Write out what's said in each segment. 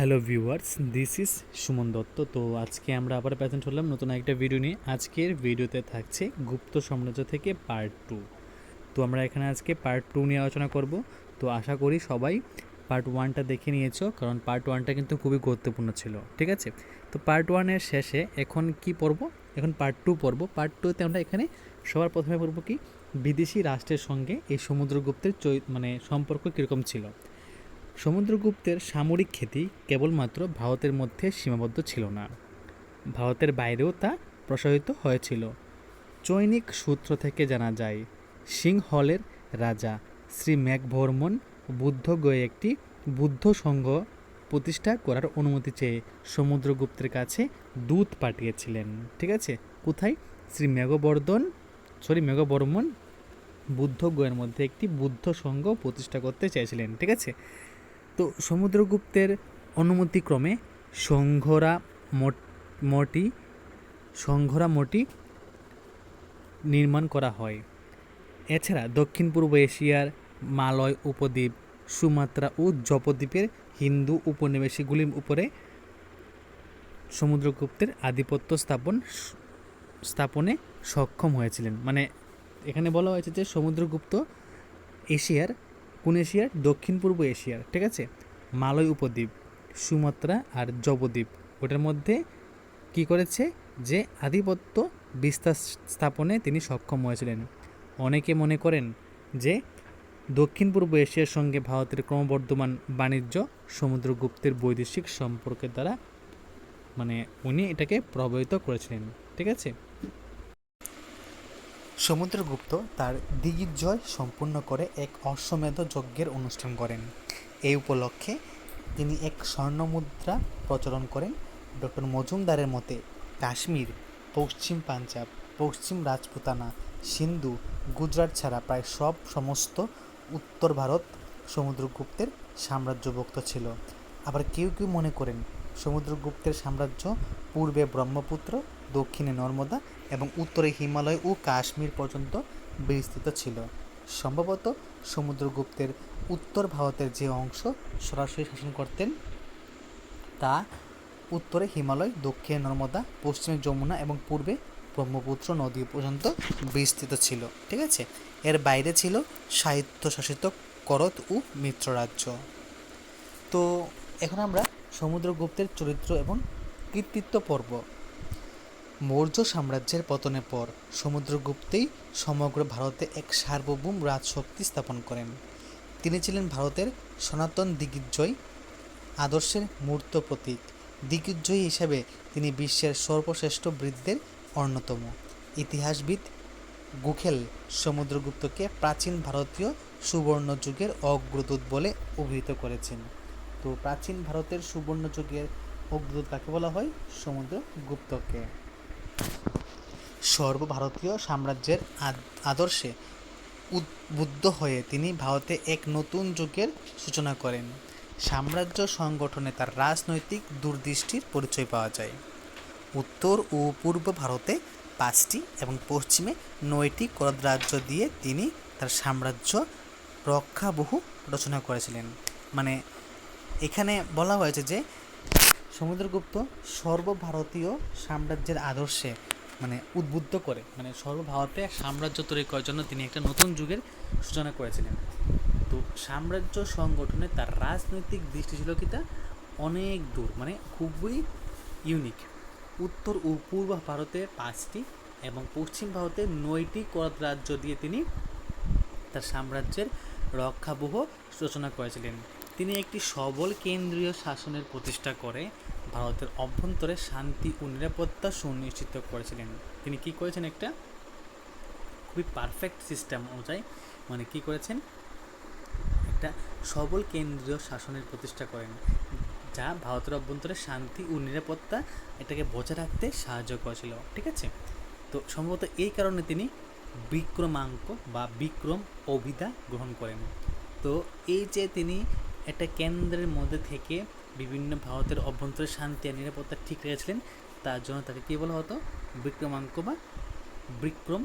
Hello viewers, this is Suman Dutta. তো আজকে আমরা আবার প্রেজেন্ট হলাম নতুন একটা ভিডিও নিয়ে। আজকের ভিডিওতে থাকছে গুপ্ত সাম্রাজ্য থেকে পার্ট টু তো আমরা এখানে আজকে পার্ট টু নিয়ে আলোচনা করব। তো আশা করি সবাই পার্ট ওয়ানটা দেখে নিয়েছো, কারণ পার্ট ওয়ানটা কিন্তু খুবই গুরুত্বপূর্ণ ছিল, ঠিক আছে? তো পার্ট ওয়ানের শেষে এখন কি পড়ব? এখন পার্ট টু পড়ব। পার্ট টুতে আমরা এখানে সবার প্রথমে পড়ব কি, বিদেশি রাষ্ট্রের সঙ্গে এই সমুদ্রগুপ্তের মানে সম্পর্ক কীরকম ছিল। সমুদ্রগুপ্তের সামরিক খ্যাতি কেবলমাত্র ভারতের মধ্যে সীমাবদ্ধ ছিল না। ভারতের বাইরেও তা প্রসারিত হয়েছিল। চৈনিক সূত্র থেকে জানা যায়, সিংহলের রাজা শ্রী ম্যাকভর্মন বুদ্ধগয়ে একটি বুদ্ধ সংঘ প্রতিষ্ঠা করার অনুমতি চেয়ে সমুদ্রগুপ্তের কাছে দূত পাঠিয়েছিলেন। ঠিক আছে? কোথায়? শ্রী মেঘবর্ধন সরি মেঘবর্মন বুদ্ধ বুদ্ধগয়ের মধ্যে একটি বুদ্ধ সংঘ প্রতিষ্ঠা করতে চেয়েছিলেন। ঠিক আছে? তো সমুদ্রগুপ্তের অনুমতিক্রমে সংঘরা মঠি সংঘরা মঠি নির্মাণ করা হয়। এছাড়া দক্ষিণ পূর্ব এশিয়ার মালয় উপদ্বীপ, সুমাত্রা ও জপদ্বীপের হিন্দু উপনিবেশিগুলির উপরে সমুদ্রগুপ্তের আধিপত্য স্থাপন, স্থাপনে সক্ষম হয়েছিলেন। মানে এখানে বলা হয়েছে যে সমুদ্রগুপ্ত এশিয়ার কোন এশিয়ার? দক্ষিণ পূর্ব এশিয়ার, ঠিক আছে? মালয় উপদ্বীপ, সুমাত্রা আর জবদ্বীপ। ওটার মধ্যে কি করেছে? যে আধিপত্য বিস্তার স্থাপনে তিনি সক্ষম হয়েছিলেন। অনেকে মনে করেন যে দক্ষিণ পূর্ব এশিয়ার সঙ্গে ভারতের ক্রমবর্ধমান বাণিজ্য সমুদ্রগুপ্তের বৈদেশিক সম্পর্কের দ্বারা মানে উনি এটাকে প্রভাবিত করেছিলেন, ঠিক আছে? সমুদ্রগুপ্ত তার দিগ্বিজয় সম্পূর্ণ করে এক অশ্বমেধ যজ্ঞের অনুষ্ঠান করেন। এই উপলক্ষে তিনি এক স্বর্ণমুদ্রা প্রচলন করেন ডক্টর মজুমদারের মতে কাশ্মীর, পশ্চিম পাঞ্জাব, পশ্চিম রাজপুতানা, সিন্ধু, গুজরাট ছাড়া প্রায় সব সমস্ত উত্তর ভারত সমুদ্রগুপ্তের সাম্রাজ্যভুক্ত ছিল। আবার কেউ কেউ মনে করেন সমুদ্রগুপ্তের সাম্রাজ্য, পূর্বে ব্রহ্মপুত্র, দক্ষিণে নর্মদা এবং উত্তরে হিমালয় ও কাশ্মীর পর্যন্ত বিস্তৃত ছিল। সম্ভবত সমুদ্রগুপ্তের উত্তর ভারতের যে অংশ সরাসরি শাসন করতেন, তা উত্তরে হিমালয়, দক্ষিণে নর্মদা, পশ্চিমে যমুনা এবং পূর্বে ব্রহ্মপুত্র নদী পর্যন্ত বিস্তৃত ছিল। ঠিক আছে? এর বাইরে ছিল স্বায়ত্তশাসিত করত ও মিত্র রাজ্য তো এখন আমরা সমুদ্রগুপ্তের চরিত্র এবং কৃতিত্ব পর্ব। মৌর্য সাম্রাজ্যের পতনের পর সমুদ্রগুপ্তেই সমগ্র ভারতে এক সার্বভৌম রাজশক্তি স্থাপন করেন। তিনি ছিলেন ভারতের সনাতন দিগ্বিজয় আদর্শের মূর্ত প্রতীক। দিগ্বিজয়ী হিসাবে তিনি বিশ্বের সর্বশ্রেষ্ঠ বৃদ্ধের অন্যতম। ইতিহাসবিদ গুখেল সমুদ্রগুপ্তকে প্রাচীন ভারতীয় সুবর্ণ যুগের অগ্রদূত বলে অভিহিত করেছেন। তো প্রাচীন ভারতের সুবর্ণ যুগের অগ্রদূত কাকে বলা হয়? সমুদ্রগুপ্তকে সর্বভারতীয় সাম্রাজ্যের আদ- আদর্শে উদ্বুদ্ধ হয়ে তিনি ভারতে এক নতুন যুগের সূচনা করেন। সাম্রাজ্য সংগঠনে তার রাজনৈতিক দূরদৃষ্টির পরিচয় পাওয়া যায়। উত্তর ও পূর্ব ভারতে পাঁচটি এবং পশ্চিমে নয়টি করদ রাজ্য দিয়ে তিনি তার সাম্রাজ্য রক্ষাবহু রচনা করেছিলেন। মানে এখানে বলা হয়েছে যে সমুদ্রগুপ্ত সর্বভারতীয় সাম্রাজ্যের আদর্শে মানে উদ্বুদ্ধ করে মানে সর্বভারতে সাম্রাজ্য তৈরি করার জন্য তিনি একটা নতুন যুগের সূচনা করেছিলেন। তো সাম্রাজ্য সংগঠনে তার রাজনৈতিক দৃষ্টি ছিল কি তা? অনেক দূর মানে খুবই ইউনিক উত্তর ও পূর্ব ভারতে পাঁচটি এবং পশ্চিম ভারতে নয়টি করদ রাজ্য দিয়ে তিনি তার সাম্রাজ্যের রক্ষাবহ সূচনা করেছিলেন। তিনি একটি সবল কেন্দ্রীয় শাসনের প্রতিষ্ঠা করে ভারতের অভ্যন্তরে শান্তি ও নিরাপত্তা সুনিশ্চিত করেছিলেন। তিনি কি করেছেন একটা? খুবই পারফেক্ট সিস্টেম অনুযায়ী মানে কি করেছেন? একটা সবল কেন্দ্রীয় শাসনের প্রতিষ্ঠা করেন, যা ভারতের অভ্যন্তরে শান্তি ও নিরাপত্তা এটাকে বজায় রাখতে সাহায্য করেছিল, ঠিক আছে? তো সম্ভবত এই কারণে তিনি বিক্রমাঙ্ক বা বিক্রম অভিধা গ্রহণ করেন। তো এই যে তিনি একটা কেন্দ্রের মধ্যে থেকে বিভিন্ন ভারতের অভ্যন্তরে শান্তি আর নিরাপত্তা ঠিক রেখেছিলেন। তার জন্য তাকে কী বলা হতো? বিক্রমাঙ্ক বা বিক্রম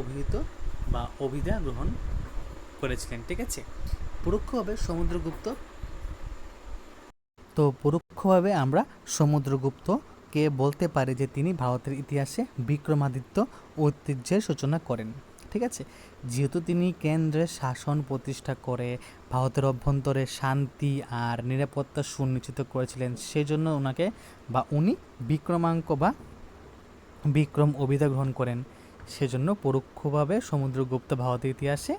অভিহিত বা অভিধা গ্রহণ করেছিলেন, ঠিক আছে? পরোক্ষভাবে সমুদ্রগুপ্ত তো পরোক্ষভাবে আমরা সমুদ্রগুপ্তকে বলতে পারি যে তিনি ভারতের ইতিহাসে বিক্রমাদিত্য ঐতিহ্যের সূচনা করেন। ঠিক আছে? যেহেতু তিনি কেন্দ্রে শাসন প্রতিষ্ঠা করে ভারতের অভ্যন্তরে শান্তি আর নিরাপত্তা সুনিশ্চিত করেছিলেন, সেজন্য ওনাকে বা উনি বিক্রমাঙ্ক বা বিক্রম অভিধা গ্রহণ করেন। সেজন্য পরোক্ষভাবে সমুদ্রগুপ্ত ভারতের ইতিহাসে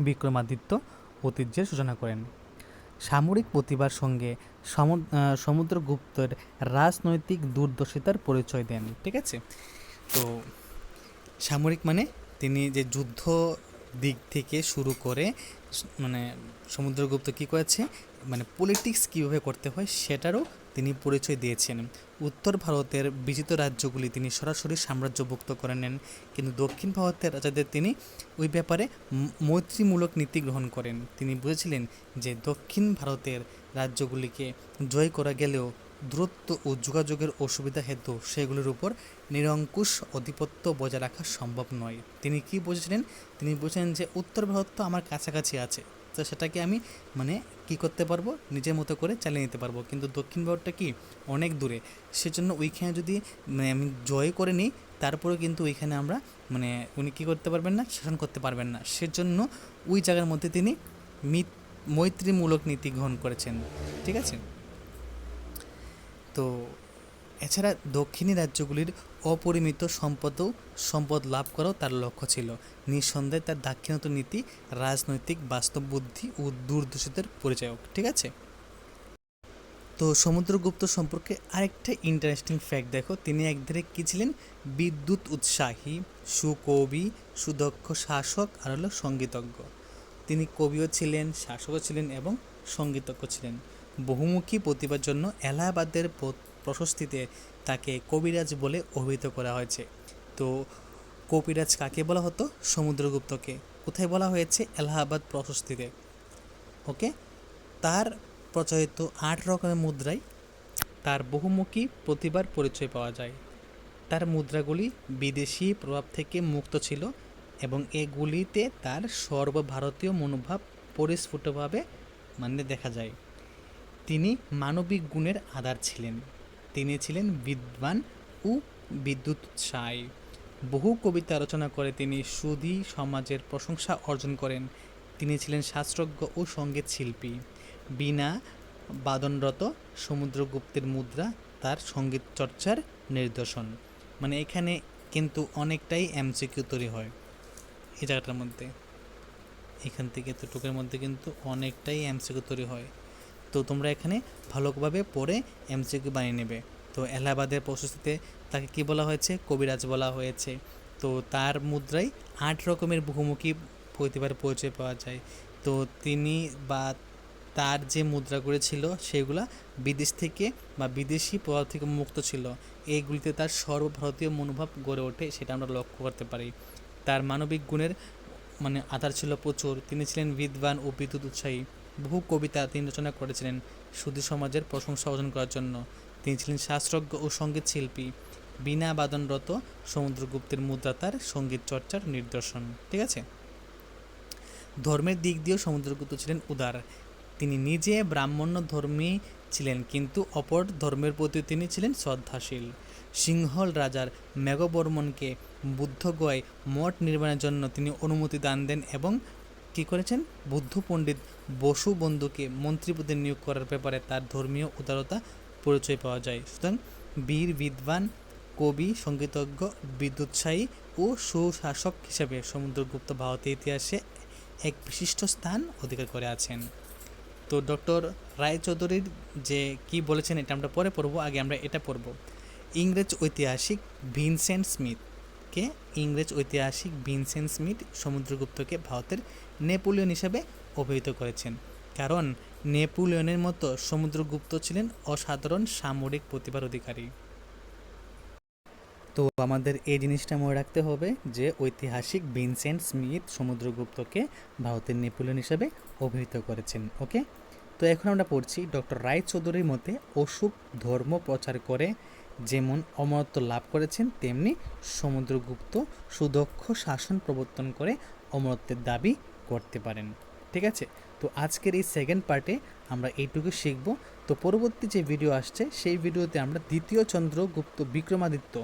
বিক্রমাদিত্য ঐতিহ্যের সূচনা করেন। সামরিক প্রতিভার সঙ্গে সমু- সমুদ্রগুপ্তের রাজনৈতিক দূরদর্শিতার পরিচয় দেন, ঠিক আছে? তো সামরিক মানে তিনি যে যুদ্ধ দিক থেকে শুরু করে মানে সমুদ্রগুপ্ত কী করেছে মানে পলিটিক্স কীভাবে করতে হয় সেটারও তিনি পরিচয় দিয়েছেন। উত্তর ভারতের বিজিত রাজ্যগুলি তিনি সরাসরি সাম্রাজ্যভুক্ত করে নেন, কিন্তু দক্ষিণ ভারতের রাজাদের তিনি ওই ব্যাপারে মৈত্রীমূলক নীতি গ্রহণ করেন। তিনি বুঝেছিলেন যে দক্ষিণ ভারতের রাজ্যগুলিকে জয় করা গেলেও দূরত্ব ও যোগাযোগের অসুবিধা হেতু সেগুলির উপর নিরঙ্কুশ আধিপত্য বজায় রাখা সম্ভব নয়। তিনি কি বুঝেছিলেন? তিনি বুঝেছেন যে উত্তর ভারত তো আমার কাছাকাছি আছে। তো সেটাকে আমি মানে কি করতে পারব? নিজের মতো করে চালিয়ে নিতে পারব। কিন্তু দক্ষিণ ভারতটা কি? অনেক দূরে। সেজন্য ওইখানে যদি মানে আমি জয় করে নিই তারপরে কিন্তু ওইখানে আমরা মানে উনি কী করতে পারবেন না? শাসন করতে পারবেন না। সেজন্য ওই জায়গার মধ্যে তিনি মিত মৈত্রীমূলক নীতি গ্রহণ করেছেন। ঠিক আছে? তো এছাড়া দক্ষিণী রাজ্যগুলির অপরিমিত সম্পদও সম্পদ লাভ করাও তার লক্ষ্য ছিল। নিঃসন্দেহে তার দাক্ষিণাত্য নীতি, রাজনৈতিক বাস্তব বুদ্ধি ও দূরদর্শিতার পরিচায়ক, ঠিক আছে? তো সমুদ্রগুপ্ত সম্পর্কে আরেকটা ইন্টারেস্টিং ফ্যাক্ট দেখো। তিনি একধারে কী ছিলেন? বিদ্যুৎ উৎসাহী, সুকবি, সুদক্ষ শাসক আর হলো সঙ্গীতজ্ঞ। তিনি কবিও ছিলেন, শাসকও ছিলেন এবং সঙ্গীতজ্ঞ ছিলেন। বহুমুখী প্রতিভার জন্য এলাহাবাদের প্রশস্তিতে তাকে কবিরাজ বলে অভিহিত করা হয়েছে। তো কবিরাজ কাকে বলা হতো? সমুদ্রগুপ্তকে। কোথায় বলা হয়েছে? এলাহাবাদ প্রশস্তিতে। ওকে তার প্রচলিত আট রকমের মুদ্রায় তার বহুমুখী প্রতিভার পরিচয় পাওয়া যায়। তার মুদ্রাগুলি বিদেশি প্রভাব থেকে মুক্ত ছিল এবং এগুলিতে তার সর্বভারতীয় মনোভাব পরিস্ফুটভাবে মানে দেখা যায়। তিনি মানবিক গুণের আধার ছিলেন। তিনি ছিলেন বিদ্বান ও বিদ্যুৎ উৎসাহী বহু কবিতা রচনা করে তিনি সুধী সমাজের প্রশংসা অর্জন করেন। তিনি ছিলেন শাস্ত্রজ্ঞ ও সংগীত শিল্পী। বিনা বাদনরত সমুদ্রগুপ্তের মুদ্রা তার সংগীত চর্চার নিদর্শন। মানে এখানে কিন্তু অনেকটাই এমসিকিউ তৈরি হয় এই জায়গাটার মধ্যে। এখান থেকে এতটুকুর মধ্যে কিন্তু অনেকটাই এমসিকিউ তৈরি হয়। তো তোমরা এখানে ভালোভাবে পড়ে এমসিকিউ বানিয়ে নেবে। তো এলাহাবাদের প্রশস্তিতে তাকে কি বলা হয়েছে? কবিরাজ বলা হয়েছে। তো তার মুদ্রায় আট রকমের বহুমুখী প্রতিভার পরিচয় পাওয়া যায়। তো তিনি বা তার যে মুদ্রাগুলো ছিল সেগুলো বিদেশ থেকে বা বিদেশি প্রভাব থেকে মুক্ত ছিল। এইগুলিতে তার সর্বভারতীয় মনোভাব গড়ে ওঠে সেটা আমরা লক্ষ্য করতে পারি। তার মানবিক গুণের মানে আধার ছিল প্রচুর। তিনি ছিলেন বিদ্বান ও বিদ্যুৎ উৎসাহী। বহু কবিতা তিনি রচনা করেছিলেন সুধী সমাজের প্রশংসা অর্জন করার জন্য। তিনি ছিলেন শাস্ত্রজ্ঞ ও সংগীত শিল্পী। বিনা বাদনরত সমুদ্রগুপ্তের মুদ্রা তার সংগীত চর্চার নিদর্শন, ঠিক আছে? ধর্মের দিক দিয়েও সমুদ্রগুপ্ত ছিলেন উদার। তিনি নিজে ব্রাহ্মণ্য ধর্মী ছিলেন, কিন্তু অপর ধর্মের প্রতি তিনি ছিলেন শ্রদ্ধাশীল। সিংহল রাজার মেঘবর্মনকে বুদ্ধগয় মঠ নির্মাণের জন্য তিনি অনুমতি দান দেন এবং কী করেছেন? বুদ্ধ পণ্ডিত বসু বন্ধুকে মন্ত্রীপদে নিয়োগ করার ব্যাপারে তার ধর্মীয় উদারতা পরিচয় পাওয়া যায়। সুতরাং বীর, বিদ্বান, কবি, সঙ্গীতজ্ঞ, বিদ্যুৎসাহী ও সুশাসক হিসেবে সমুদ্রগুপ্ত ভারতের ইতিহাসে এক বিশিষ্ট স্থান অধিকার করে আছেন। তো ডক্টর রায়চৌধুরীর যে কি বলেছেন এটা আমরা পরে পড়ব, আগে আমরা এটা পড়ব। ইংরেজ ঐতিহাসিক ভিনসেন্ট স্মিথকে ইংরেজ ঐতিহাসিক ভিনসেন্ট স্মিথ সমুদ্রগুপ্তকে ভারতের নেপোলিয়ন হিসেবে অভিহিত করেছেন। কারণ, নেপোলিয়নের মতো সমুদ্রগুপ্ত ছিলেন অসাধারণ সামরিক প্রতিভার অধিকারী। তো আমাদের এই জিনিসটা মনে রাখতে হবে যে, ঐতিহাসিক ভিনসেন্ট স্মিথ সমুদ্রগুপ্তকে ভারতের নেপোলিয়ন হিসেবে অভিহিত করেছেন, ওকে? তো এখন আমরা পড়ছি ডক্টর রায়চৌধুরীর মতে অসুখ ধর্ম প্রচার করে যেমন অমরত্ব লাভ করেছেন, তেমনি সমুদ্রগুপ্ত সুদক্ষ শাসন প্রবর্তন করে অমরত্বের দাবি করতে পারেন। ঠিক আছে? তো আজকের এই সেকেন্ড পার্টে আমরা এইটুকু শিখব। তো পরবর্তী যে ভিডিও আসছে, সেই ভিডিওতে আমরা দ্বিতীয় চন্দ্রগুপ্ত বিক্রমাদিত্য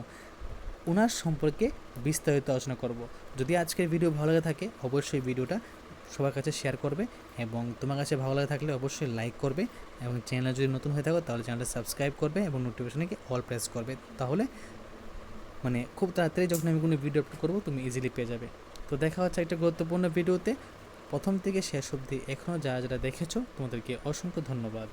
ওনার সম্পর্কে বিস্তারিত আলোচনা করব। যদি আজকের ভিডিও ভালো লাগে থাকে, অবশ্যই ভিডিওটা সবার কাছে শেয়ার করবে এবং তোমার কাছে ভালো লাগে থাকলে অবশ্যই লাইক করবে এবং চ্যানেল যদি নতুন হয়ে থাকো তাহলে চ্যানেলটা সাবস্ক্রাইব করবে এবং নোটিফিকেশনকে অল প্রেস করবে। তাহলে মানে খুব তাড়াতাড়ি যখন আমি কোনো ভিডিও আপলোড করব তুমি ইজিলি পেয়ে যাবে। তো দেখা হচ্ছে একটা গুরুত্বপূর্ণ ভিডিওতে প্রথম থেকে শেষ অবধি এখনও যারা যারা দেখেছ তোমাদেরকে অসংখ্য ধন্যবাদ।